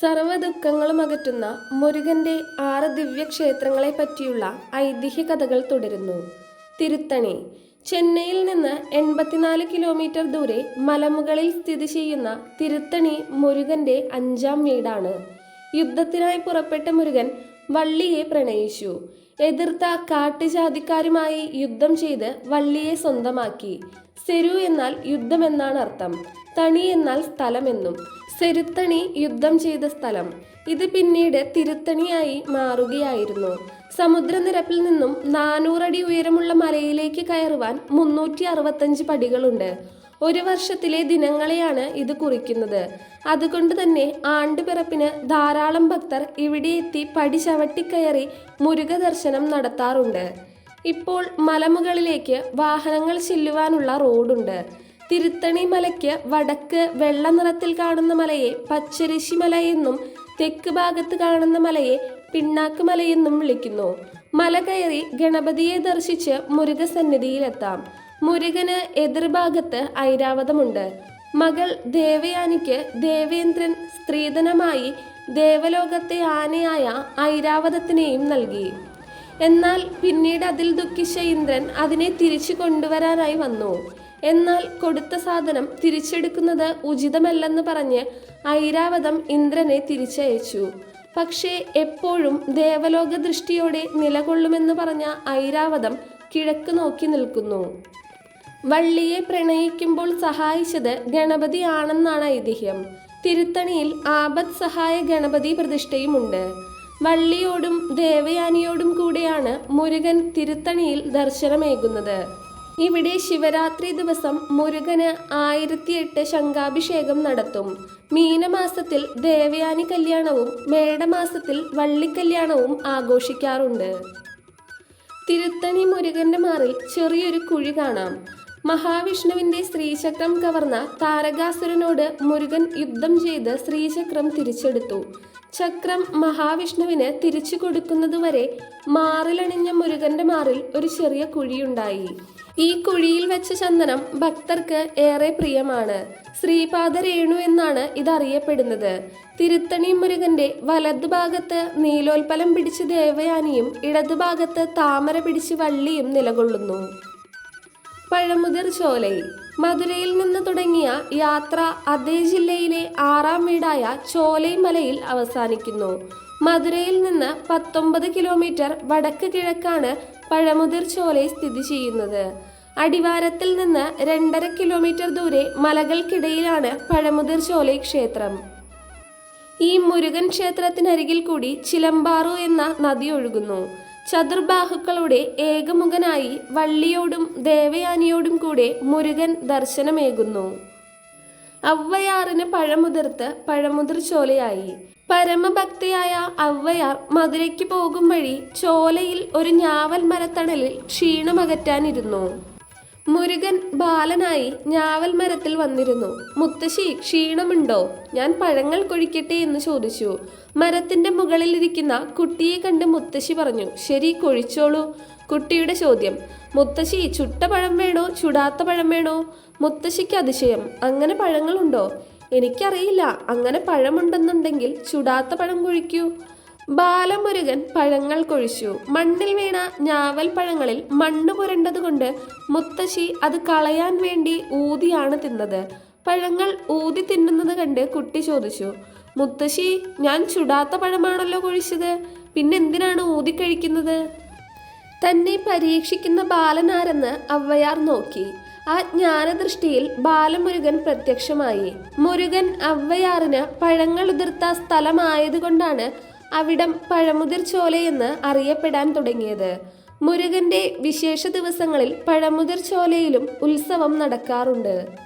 സർവ ദുഃഖങ്ങളും അകറ്റുന്ന മുരുകന്റെ ആറ് ദിവ്യക്ഷേത്രങ്ങളെ പറ്റിയുള്ള ഐതിഹ്യ കഥകൾ തുടരുന്നു. തിരുത്തണി ചെന്നൈയിൽ നിന്ന് എൺപത്തിനാല് കിലോമീറ്റർ ദൂരെ മലമുകളിൽ സ്ഥിതി ചെയ്യുന്ന തിരുത്തണി മുരുകന്റെ അഞ്ചാം വീടാണ്. യുദ്ധത്തിനായി പുറപ്പെട്ട മുരുകൻ വള്ളിയെ പ്രണയിച്ചു. എതിർത്ത കാട്ടുജാതിക്കാരുമായി യുദ്ധം ചെയ്ത് വള്ളിയെ സ്വന്തമാക്കി. സെരു എന്നാൽ യുദ്ധമെന്നാണ് അർത്ഥം. തണി എന്നാൽ സ്ഥലമെന്നും സെരുത്തണി യുദ്ധം ചെയ്ത സ്ഥലം. ഇത് പിന്നീട് തിരുത്തണിയായി മാറുകയായിരുന്നു. സമുദ്രനിരപ്പിൽ നിന്നും നാനൂറടി ഉയരമുള്ള മലയിലേക്ക് കയറുവാൻ മുന്നൂറ്റി അറുപത്തഞ്ച് പടികളുണ്ട്. ഒരു വർഷത്തിലെ ദിനങ്ങളെയാണ് ഇത് കുറിക്കുന്നത്. അതുകൊണ്ട് തന്നെ ആണ്ടുപിറപ്പിന് ധാരാളം ഭക്തർ ഇവിടെ എത്തി പടി ചവിട്ടിക്കയറി മുരുക ദർശനം നടത്താറുണ്ട്. ഇപ്പോൾ മലമുകളിലേക്ക് വാഹനങ്ങൾ ചെല്ലുവാനുള്ള റോഡുണ്ട്. തിരുത്തണി മലയ്ക്ക് വടക്ക് വെള്ള നിറത്തിൽ കാണുന്ന മലയെ പച്ചരിശി മല എന്നും തെക്ക് ഭാഗത്ത് കാണുന്ന മലയെ പിണ്ണാക്ക് മലയെന്നും വിളിക്കുന്നു. മല കയറി ഗണപതിയെ ദർശിച്ച് മുരുകസന്നിധിയിലെത്താം. മുരുകന് എതിർഭാഗത്ത് ഐരാവതമുണ്ട്. മകൾ ദേവയാനിക്ക് ദേവേന്ദ്രൻ സ്ത്രീധനമായി ദേവലോകത്തെ ആനയായ ഐരാവതത്തിനെയും നൽകി. എന്നാൽ പിന്നീട് അതിൽ ദുഃഖിച്ച ഇന്ദ്രൻ അതിനെ തിരിച്ചു കൊണ്ടുവരാനായി വന്നു. എന്നാൽ കൊടുത്ത സാധനം തിരിച്ചെടുക്കുന്നത് ഉചിതമല്ലെന്ന് പറഞ്ഞ് ഐരാവതം ഇന്ദ്രനെ തിരിച്ചയച്ചു. പക്ഷേ എപ്പോഴും ദേവലോക ദൃഷ്ടിയോടെ നിലകൊള്ളുമെന്ന് പറഞ്ഞ ഐരാവതം കിഴക്ക് നോക്കി നിൽക്കുന്നു. വള്ളിയെ പ്രണയിക്കുമ്പോൾ സഹായിച്ചത് ഗണപതിയാണെന്നാണ് ഐതിഹ്യം. തിരുത്തണിയിൽ ആപത് സഹായ ഗണപതി പ്രതിഷ്ഠയുമുണ്ട്. വള്ളിയോടും ദേവയാനിയോടും കൂടെയാണ് മുരുകൻ തിരുത്തണിയിൽ ദർശനമേകുന്നത്. ഇവിടെ ശിവരാത്രി ദിവസം മുരുകന് ആയിരത്തിയെട്ട് ശംഖാഭിഷേകം നടത്തും. മീനമാസത്തിൽ ദേവയാനി കല്യാണവും മേടമാസത്തിൽ വള്ളിക്കല്യാണവും ആഘോഷിക്കാറുണ്ട്. തിരുത്തണി മുരുകന്റെ മാറിൽ ചെറിയൊരു കുഴി കാണാം. മഹാവിഷ്ണുവിന്റെ ശ്രീചക്രം കവർന്ന താരകാസുരനോട് മുരുകൻ യുദ്ധം ചെയ്ത് ശ്രീചക്രം തിരിച്ചെടുത്തു. ചക്രം മഹാവിഷ്ണുവിന് തിരിച്ചു കൊടുക്കുന്നതുവരെ മാറിലണിഞ്ഞ മുരുകന്റെ മാറിൽ ഒരു ചെറിയ കുഴിയുണ്ടായി. ഈ കുഴിയിൽ വെച്ച ചന്ദനം ഭക്തർക്ക് ഏറെ പ്രിയമാണ്. ശ്രീപാദ രേണു എന്നാണ് ഇതറിയപ്പെടുന്നത്. തിരുത്തണി മുരുകന്റെ വലതുഭാഗത്ത് നീലോൽപ്പലം പിടിച്ച് ദേവയാനിയും ഇടതുഭാഗത്ത് താമര പിടിച്ച് വള്ളിയും നിലകൊള്ളുന്നു. പഴമുതിർ ചോലൈ. മധുരയിൽ നിന്ന് തുടങ്ങിയ യാത്ര അതേ ജില്ലയിലെ ആറാം വീടായ ചോലൈമലയിൽ അവസാനിക്കുന്നു. മധുരയിൽ നിന്ന് പത്തൊമ്പത് കിലോമീറ്റർ വടക്ക് കിഴക്കാണ് പഴമുതിർ ചോലൈ സ്ഥിതി ചെയ്യുന്നത്. അടിവാരത്തിൽ നിന്ന് രണ്ടര കിലോമീറ്റർ ദൂരെ മലകൾക്കിടയിലാണ് പഴമുതിർ ചോലൈ ക്ഷേത്രം. ഈ മുരുകൻ ക്ഷേത്രത്തിനരികിൽ കൂടി ചിലമ്പാറു എന്ന നദി ഒഴുകുന്നു. ചതുർബാഹുക്കളുടെ ഏകമുഖനായി വള്ളിയോടും ദേവയാനിയോടും കൂടെ മുരുകൻ ദർശനമേകുന്നു. അവ്വയാറിന് പഴമുതിർത്ത് പഴമുതിർ ചോലയായി പരമഭക്തിയായ അവ്വയാർ മധുരയ്ക്ക് പോകും വഴി ചോലയിൽ ഒരു ഞാവൽ മരത്തണലിൽ ക്ഷീണമകറ്റാനിരുന്നു മുരുകൻ ബാലനായി ഞാവൽ മരത്തിൽ വന്നിരുന്നു. മുത്തശ്ശി ക്ഷീണമുണ്ടോ? ഞാൻ പഴങ്ങൾ കൊഴിക്കട്ടെ എന്ന് ചോദിച്ചു. മരത്തിന്റെ മുകളിലിരിക്കുന്ന കുട്ടിയെ കണ്ട് മുത്തശ്ശി പറഞ്ഞു ശരി കൊഴിച്ചോളൂ. കുട്ടിയുടെ ചോദ്യം മുത്തശ്ശി ചുട്ട പഴം വേണോ? ചുടാത്ത പഴം വേണോ? മുത്തശ്ശിക്ക് അതിശയം അങ്ങനെ പഴങ്ങളുണ്ടോ? എനിക്കറിയില്ല. അങ്ങനെ പഴമുണ്ടെന്നുണ്ടെങ്കിൽ ചുടാത്ത പഴം കൊഴിക്കൂ. ബാലമുരുകൻ പഴങ്ങൾ കൊഴിച്ചു. മണ്ണിൽ വീണ ഞാവൽ പഴങ്ങളിൽ മണ്ണ് പുരണ്ടതുകൊണ്ട് മുത്തശ്ശി അത് കളയാൻ വേണ്ടി ഊതിയാണ് തിന്നത്. പഴങ്ങൾ ഊതി തിന്നുന്നത് കണ്ട് കുട്ടി ചോദിച്ചു മുത്തശ്ശി ഞാൻ ചുടാത്ത പഴമാണല്ലോ കൊഴിച്ചത്. പിന്നെന്തിനാണ് ഊതി കഴിക്കുന്നത്? തന്നെ പരീക്ഷിക്കുന്ന ബാലനാരെന്ന് അവയാർ നോക്കി. ആ ജ്ഞാനദൃഷ്ടിയിൽ ബാലമുരുകൻ പ്രത്യക്ഷമായി. മുരുകൻ അവ്വയാറിന് പഴങ്ങൾ ഉതിർത്ത സ്ഥലമായതുകൊണ്ടാണ് അവിടം പഴമുതിർ ചോലയെന്ന് അറിയപ്പെടാൻ തുടങ്ങിയത്. മുരുകന്റെ വിശേഷ ദിവസങ്ങളിൽ പഴമുതിർ ചോലയിലും ഉത്സവം നടക്കാറുണ്ട്.